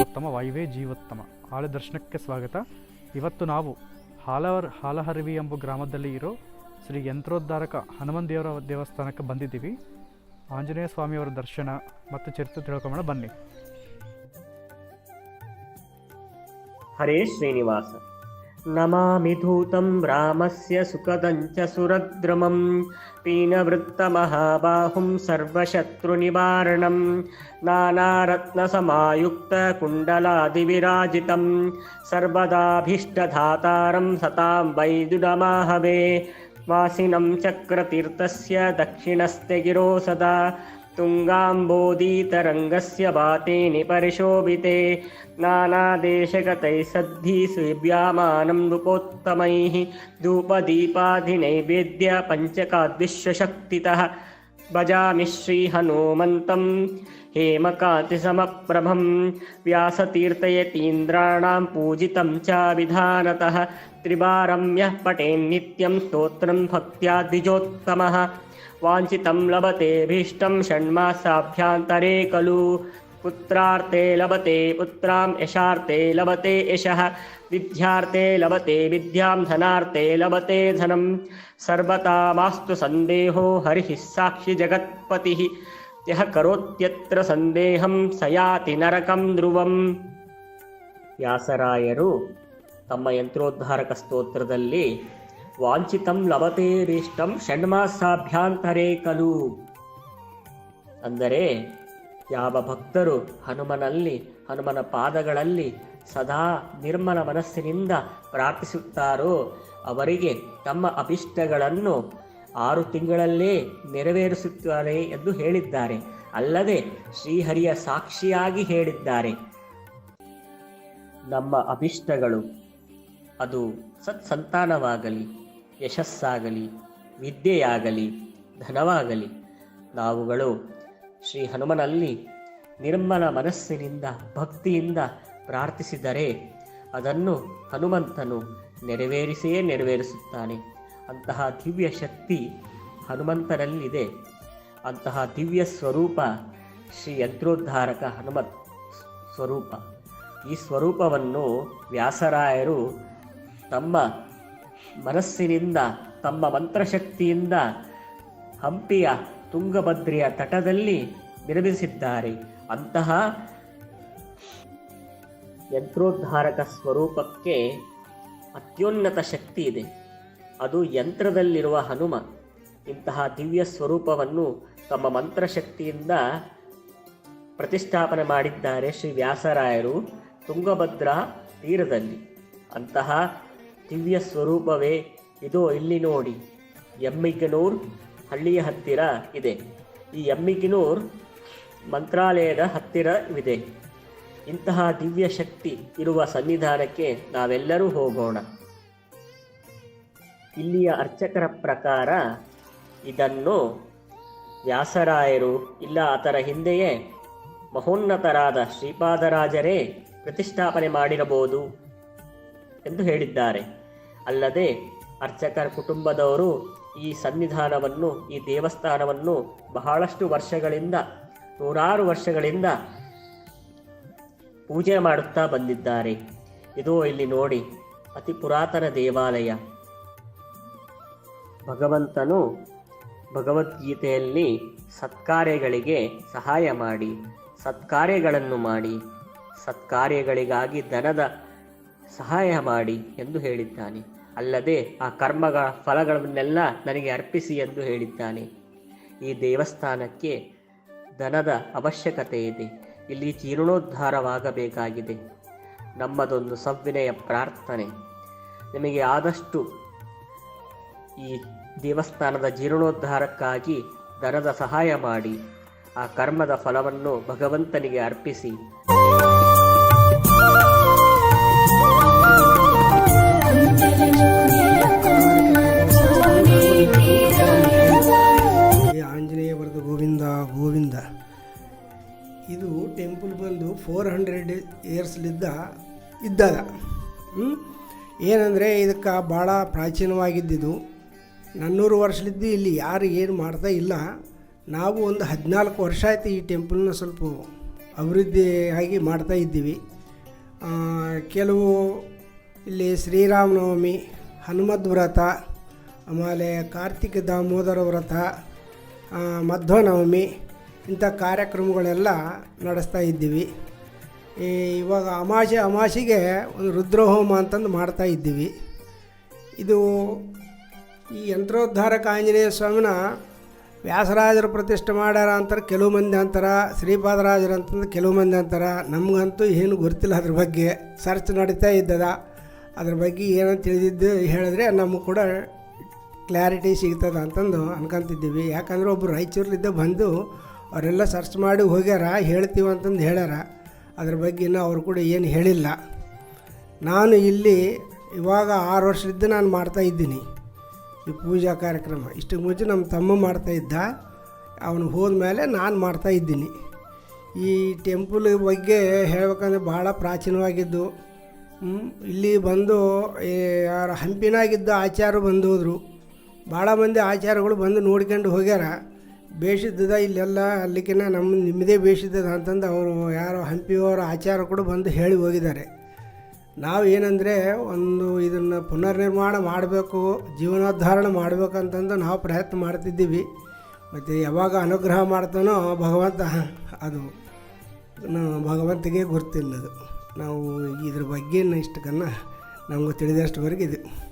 ಉತ್ತಮ ವಾಯುವೆ ಜೀವೋತ್ತಮ. ಹಾಳೆ ದರ್ಶನಕ್ಕೆ ಸ್ವಾಗತ. ಇವತ್ತು ನಾವು ಹಾಲವರ್, ಹಾಲಹರಿವಿ ಎಂಬ ಗ್ರಾಮದಲ್ಲಿ ಇರೋ ಶ್ರೀ ಯಂತ್ರೋದ್ಧಾರಕ ಹನುಮನ್ ದೇವರ ದೇವಸ್ಥಾನಕ್ಕೆ ಬಂದಿದ್ದೀವಿ. ಆಂಜನೇಯ ಸ್ವಾಮಿಯವರ ದರ್ಶನ ಮತ್ತು ಚರಿತ್ರೆ ತಿಳ್ಕೊಂಬಣ ಬನ್ನಿ. ಹರೇ ಶ್ರೀನಿವಾಸ. नमामि धूतं रामस्य सुखदञ्च सुरद्रुमं पीनवृत्तमहाबाहुं सर्वशत्रुनिवारणं नानारत्नसमायुक्तकुण्डलादिविराजितं सर्वदाभीष्टधातारं सतां वैदुडमाहवे वासिनं चक्रतीर्थस्य दक्षिणस्ते गिरो सदा तुङ्गाम्बोदीतरङ्गस्य वाते निपरिशोभिते नानादेशगतैः सद्धि सुव्यामानं रूपोत्तमैः धूपदीपाधिनैवेद्य पञ्चकाद्विश्वशक्तितः। भजामि श्रीहनुमन्तम् हेमकान्तिसमप्रभं व्यासतीर्थयतीन्द्राणां पूजितं च विधानतः त्रिवारं यः पठेन्नित्यं स्तोत्रं भक्त्या द्विजोत्तमः वाञ्छितं लभतेऽभीष्टं षण्मासाभ्यान्तरे खलु। पुत्रार्थे लभते पुत्रां यशार्थे लभते यशः। विद्यार्थे लभते विद्यां धनार्थे लभते धनं सर्वथा मास्तु सन्देहो हरिः साक्षि जगत्पतिः। ಯಹ ಕರೋತ್ಯತ್ರ ಸಂದೇಹಂ ಸಯಾತಿ ನರಕಂ ಧ್ರುವಂ ವ್ಯಾಸರಾಯರು ತಮ್ಮ ಯಂತ್ರೋದ್ಧಾರಕ ಸ್ತೋತ್ರದಲ್ಲಿ, ವಾಂಛಿತಂ ಲಭತೇರಿಷ್ಟಂ ಷಣ್ಮಾಸಾಭ್ಯಾಂತರೇ ಕಲು ಅಂದರೆ, ಯಾವ ಭಕ್ತರು ಹನುಮನಲ್ಲಿ, ಹನುಮನ ಪಾದಗಳಲ್ಲಿ ಸದಾ ನಿರ್ಮಲ ಮನಸ್ಸಿನಿಂದ ಪ್ರಾರ್ಥಿಸುತ್ತಾರೋ, ಅವರಿಗೆ ತಮ್ಮ ಅಭಿಷ್ಟಗಳನ್ನು ಆರು ತಿಂಗಳಲ್ಲೇ ನೆರವೇರಿಸುತ್ತಾರೆ ಎಂದು ಹೇಳಿದ್ದಾರೆ. ಅಲ್ಲದೆ ಶ್ರೀಹರಿಯ ಸಾಕ್ಷಿಯಾಗಿ ಹೇಳಿದ್ದಾರೆ. ನಮ್ಮ ಅಭಿಷ್ಟಗಳು, ಅದು ಸತ್ಸಂತಾನವಾಗಲಿ, ಯಶಸ್ಸಾಗಲಿ, ವಿದ್ಯೆಯಾಗಲಿ, ಧನವಾಗಲಿ, ನಾವುಗಳು ಶ್ರೀ ಹನುಮನಲ್ಲಿ ನಿರ್ಮಲ ಮನಸ್ಸಿನಿಂದ, ಭಕ್ತಿಯಿಂದ ಪ್ರಾರ್ಥಿಸಿದರೆ ಅದನ್ನು ಹನುಮಂತನು ನೆರವೇರಿಸಿಯೇ ನೆರವೇರಿಸುತ್ತಾನೆ. ಅಂತಹ ದಿವ್ಯ ಶಕ್ತಿ ಹನುಮಂತನಲ್ಲಿದೆ ಅಂತಹ ದಿವ್ಯ ಸ್ವರೂಪ ಶ್ರೀ ಯಂತ್ರೋದ್ಧಾರಕ ಹನುಮತ್ ಸ್ವರೂಪ. ಈ ಸ್ವರೂಪವನ್ನು ವ್ಯಾಸರಾಯರು ತಮ್ಮ ಮನಸ್ಸಿನಿಂದ, ತಮ್ಮ ಮಂತ್ರಶಕ್ತಿಯಿಂದ ಹಂಪಿಯ ತುಂಗಭದ್ರಿಯ ತಟದಲ್ಲಿ ನಿರ್ಮಿಸಿದ್ದಾರೆ. ಅಂತಹ ಯಂತ್ರೋದ್ಧಾರಕ ಸ್ವರೂಪಕ್ಕೆ ಅತ್ಯುನ್ನತ ಶಕ್ತಿ ಇದೆ. ಅದು ಯಂತ್ರದಲ್ಲಿರುವ ಹನುಮ. ಇಂತಹ ದಿವ್ಯ ಸ್ವರೂಪವನ್ನು ತಮ್ಮ ಮಂತ್ರಶಕ್ತಿಯಿಂದ ಪ್ರತಿಷ್ಠಾಪನೆ ಮಾಡಿದ್ದಾರೆ ಶ್ರೀ ವ್ಯಾಸರಾಯರು ತುಂಗಭದ್ರಾ ತೀರದಲ್ಲಿ. ಅಂತಹ ದಿವ್ಯ ಸ್ವರೂಪವೇ ಇದು ಇಲ್ಲಿ ನೋಡಿ. ಎಮ್ಮಿಗನೂರ್ ಹಳ್ಳಿಯ ಹತ್ತಿರ ಇದೆ. ಈ ಎಮ್ಮಿಗನೂರ್ ಮಂತ್ರಾಲಯದ ಹತ್ತಿರವಿದೆ ಇಂತಹ ದಿವ್ಯ ಶಕ್ತಿ ಇರುವ ಸನ್ನಿಧಾನಕ್ಕೆ ನಾವೆಲ್ಲರೂ ಹೋಗೋಣ. ಇಲ್ಲಿಯ ಅರ್ಚಕರ ಪ್ರಕಾರ ಇದನ್ನು ವ್ಯಾಸರಾಯರು, ಇಲ್ಲ ಅದರ ಹಿಂದೆಯೇ ಮಹೋನ್ನತರಾದ ಶ್ರೀಪಾದರಾಜರೇ ಪ್ರತಿಷ್ಠಾಪನೆ ಮಾಡಿರಬಹುದು ಎಂದು ಹೇಳಿದ್ದಾರೆ. ಅಲ್ಲದೆ ಅರ್ಚಕರ ಕುಟುಂಬದವರು ಈ ಸನ್ನಿಧಾನವನ್ನು, ಈ ದೇವಸ್ಥಾನವನ್ನು ಬಹಳಷ್ಟು ವರ್ಷಗಳಿಂದ, ನೂರಾರು ವರ್ಷಗಳಿಂದ ಪೂಜೆ ಮಾಡುತ್ತಾ ಬಂದಿದ್ದಾರೆ. ಇದು ಇಲ್ಲಿ ನೋಡಿ, ಅತಿ ಪುರಾತನ ದೇವಾಲಯ. ಭಗವಂತನು ಭಗವದ್ಗೀತೆಯಲ್ಲಿ ಸತ್ಕಾರ್ಯಗಳಿಗೆ ಸಹಾಯ ಮಾಡಿ, ಸತ್ಕಾರ್ಯಗಳನ್ನು ಮಾಡಿ, ಸತ್ಕಾರ್ಯಗಳಿಗಾಗಿ ದನದ ಸಹಾಯ ಮಾಡಿ ಎಂದು ಹೇಳಿದ್ದಾನೆ. ಅಲ್ಲದೆ ಆ ಕರ್ಮಗಳ ಫಲಗಳನ್ನೆಲ್ಲ ನನಗೆ ಅರ್ಪಿಸಿ ಎಂದು ಹೇಳಿದ್ದಾನೆ. ಈ ದೇವಸ್ಥಾನಕ್ಕೆ ದನದ ಅವಶ್ಯಕತೆ ಇದೆ. ಇಲ್ಲಿ ಜೀರ್ಣೋದ್ಧಾರವಾಗಬೇಕಾಗಿದೆ. ನಮ್ಮದೊಂದು ಸವ್ವಿನಯ ಪ್ರಾರ್ಥನೆ. ನಿಮಗೆ ಆದಷ್ಟು ಈ ದೇವಸ್ಥಾನದ ಜೀರ್ಣೋದ್ಧಾರಕ್ಕಾಗಿ ಧನದ ಸಹಾಯ ಮಾಡಿ, ಆ ಕರ್ಮದ ಫಲವನ್ನು ಭಗವಂತನಿಗೆ ಅರ್ಪಿಸಿ. ಆಂಜನೇಯ ಗೋವಿಂದ ಗೋವಿಂದ. ಇದು ಟೆಂಪಲ್ ಬಂದು ಫೋರ್ ಹಂಡ್ರೆಡ್ ಇಯರ್ಸ್ಲಿದ್ದ ಇದ್ದಾಗ? ಏನಂದರೆ ಇದಕ್ಕೆ ಭಾಳ ಪ್ರಾಚೀನವಾಗಿದ್ದಿದ್ದು ನನ್ನೂರು ವರ್ಷಲಿದ್ದು, ಇಲ್ಲಿ ಯಾರು ಏನು ಮಾಡ್ತಾ ಇಲ್ಲ. ನಾವು ಒಂದು ಹದಿನಾಲ್ಕು ವರ್ಷ ಆಯಿತು ಈ ಟೆಂಪಲ್ನ ಸ್ವಲ್ಪ ಅಭಿವೃದ್ಧಿ ಆಗಿ ಮಾಡ್ತಾ ಇದ್ದೀವಿ. ಕೆಲವು ಇಲ್ಲಿ ಶ್ರೀರಾಮನವಮಿ ಹನುಮದ್ ವ್ರತ, ಆಮೇಲೆ ಕಾರ್ತಿಕ ದಾಮೋದರ ವ್ರತ ಮಧ್ವನವಮಿ ಇಂಥ ಕಾರ್ಯಕ್ರಮಗಳೆಲ್ಲ ನಡೆಸ್ತಾ ಇದ್ದೀವಿ. ಇವಾಗ ಅಮಾಸೆ ಅಮಾಸೆಗೆ ಒಂದು ರುದ್ರಹೋಮ ಅಂತಂದು ಮಾಡ್ತಾ ಇದ್ದೀವಿ. ಇದು ಈ ಯಂತ್ರೋದ್ಧಾರಕ ಆಂಜನೇಯ ಸ್ವಾಮಿನ ವ್ಯಾಸರಾಜರು ಪ್ರತಿಷ್ಠೆ ಮಾಡ್ಯಾರ ಅಂತಾರೆ, ಕೆಲವು ಮಂದಿ ಅಂತಾರೆ, ಶ್ರೀಪಾದರಾಜರು ಅಂತಂದು ಕೆಲವು ಮಂದಿ ಅಂತಾರೆ. ನಮಗಂತೂ ಏನು ಗೊತ್ತಿಲ್ಲ ಅದ್ರ ಬಗ್ಗೆ. ಸರ್ಚ್ ನಡೀತಾ ಇದ್ದದ. ಅದ್ರ ಬಗ್ಗೆ ಏನಂತ ತಿಳಿದಿದ್ದು ಹೇಳಿದ್ರೆ ನಮಗೆ ಕೂಡ ಕ್ಲಾರಿಟಿ ಸಿಗ್ತದ ಅಂತಂದು ಅನ್ಕೊಂತಿದ್ದೀವಿ. ಯಾಕಂದ್ರೆ ಒಬ್ಬರು ರಾಯಚೂರಲ್ಲಿದ್ದ ಬಂದು ಅವರೆಲ್ಲ ಸರ್ಚ್ ಮಾಡಿ ಹೋಗ್ಯಾರ, ಹೇಳ್ತೀವಿ ಅಂತಂದು ಹೇಳ್ಯಾರ. ಅದ್ರ ಬಗ್ಗೆ ಇನ್ನೂ ಅವರು ಕೂಡ ಏನು ಹೇಳಿಲ್ಲ. ನಾನು ಇಲ್ಲಿ ಇವಾಗ ಆರು ವರ್ಷದಿಂದ ನಾನು ಮಾಡ್ತಾ ಇದ್ದೀನಿ. ಈ ಪೂಜಾ ಕಾರ್ಯಕ್ರಮ. ಇಷ್ಟಕ್ಕೆ ಮುಂಚೆ ನಮ್ಮ ತಮ್ಮ ಮಾಡ್ತಾ ಇದ್ದ, ಅವನು ಹೋದ್ಮೇಲೆ ನಾನು ಮಾಡ್ತಾ ಇದ್ದೀನಿ. ಈ ಟೆಂಪಲ್ ಬಗ್ಗೆ ಹೇಳ್ಬೇಕಂದ್ರೆ ಭಾಳ ಪ್ರಾಚೀನವಾಗಿದ್ದು ಇಲ್ಲಿ ಬಂದು ಯಾರು ಹಂಪಿನಾಗಿದ್ದ ಆಚಾರ ಬಂದು ಹೋದರು ಭಾಳ ಮಂದಿ ಆಚಾರಗಳು ಬಂದು ನೋಡ್ಕೊಂಡು ಹೋಗ್ಯಾರ. ಬೇಷಿದ್ದದ ಇಲ್ಲೆಲ್ಲ ಅಲ್ಲಿಕಿನ ನಮ್ಮ ನಿಮ್ಮದೇ ಬೇಷಿದ್ದದ ಅಂತಂದು ಅವರು ಯಾರೋ ಹಂಪಿಯವರು ಆಚಾರ ಕೂಡ ಬಂದು ಹೇಳಿ ಹೋಗಿದ್ದಾರೆ. ನಾವು ಏನಂದರೆ ಒಂದು ಇದನ್ನು ಪುನರ್ನಿರ್ಮಾಣ ಮಾಡಬೇಕು ಜೀವನೋದ್ಧಾರಣ ಮಾಡಬೇಕಂತಂದು ನಾವು ಪ್ರಯತ್ನ ಮಾಡ್ತಿದ್ದೀವಿ. ಮತ್ತು ಯಾವಾಗ ಅನುಗ್ರಹ ಮಾಡ್ತಾನೋ ಭಗವಂತ, ಅದು ಭಗವಂತಿಗೆ ಗೊತ್ತಿಲ್ಲದು ನಾವು ಇದ್ರ ಬಗ್ಗೆ ಇಷ್ಟಕ್ಕನ್ನು ನಮ್ಗೆ ತಿಳಿದಷ್ಟುವರೆಗಿದೆ.